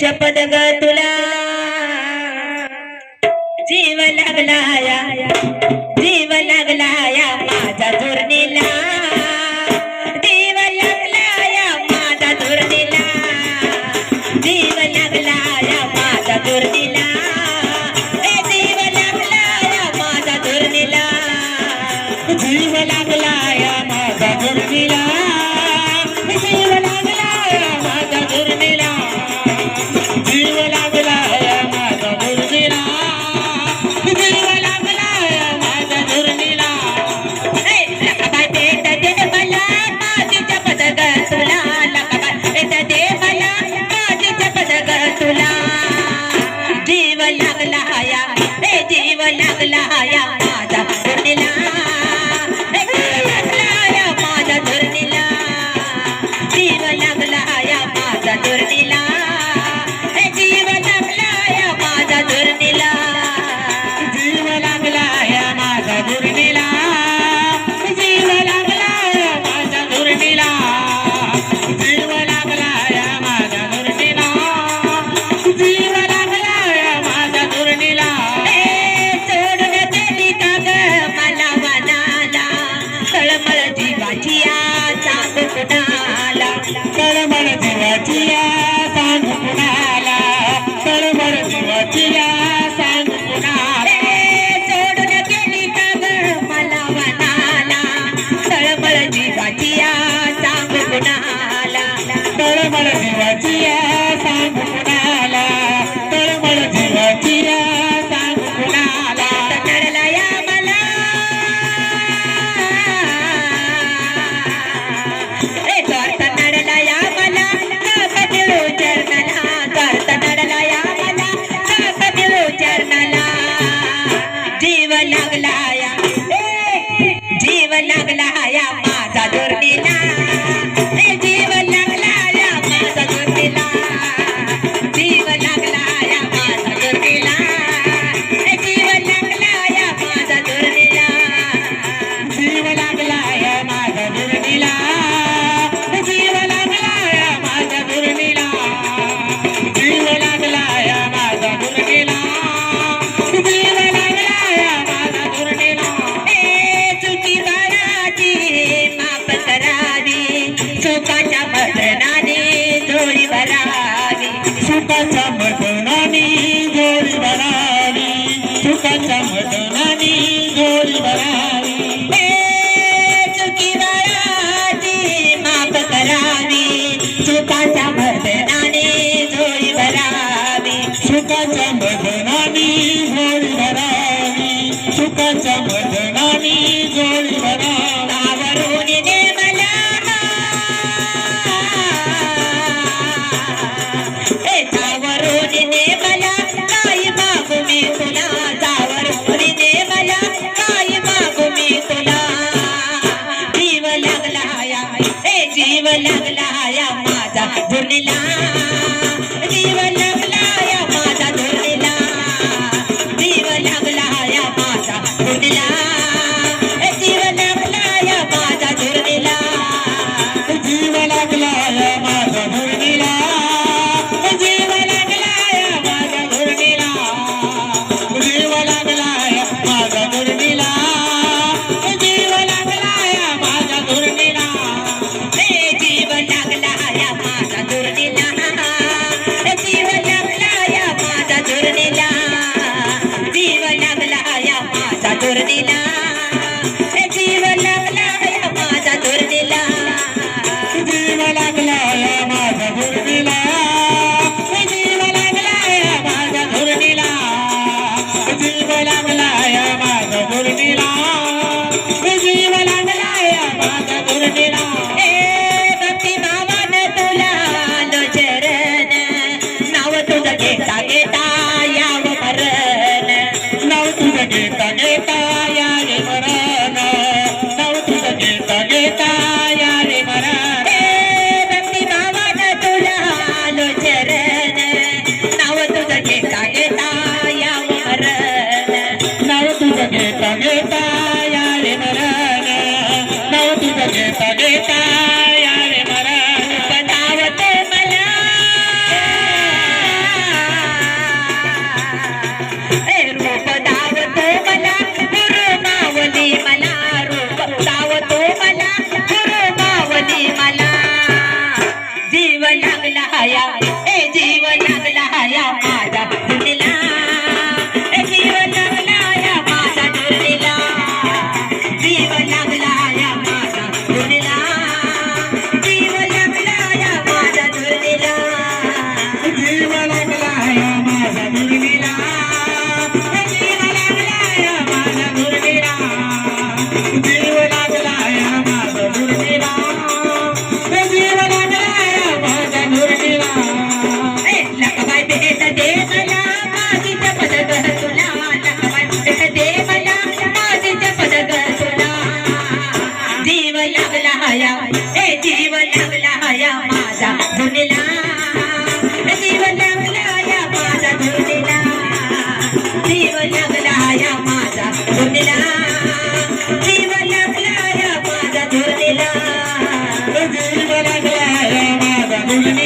शपथ ग तुला. जीव लागला या. बतलाया सुखाच्या मदनाने जोडी भरावी सुखाच्या मदनाने जोडी भरावी सुखाच्या मदनाने जोडी भरावी चुकीदाराची माफ करावी. सुखाच्या मदनाने जोडी भरावी सुखाच्या मदनाने जोडी भरावी सुखाच्या मदनाने जोडी भरावी que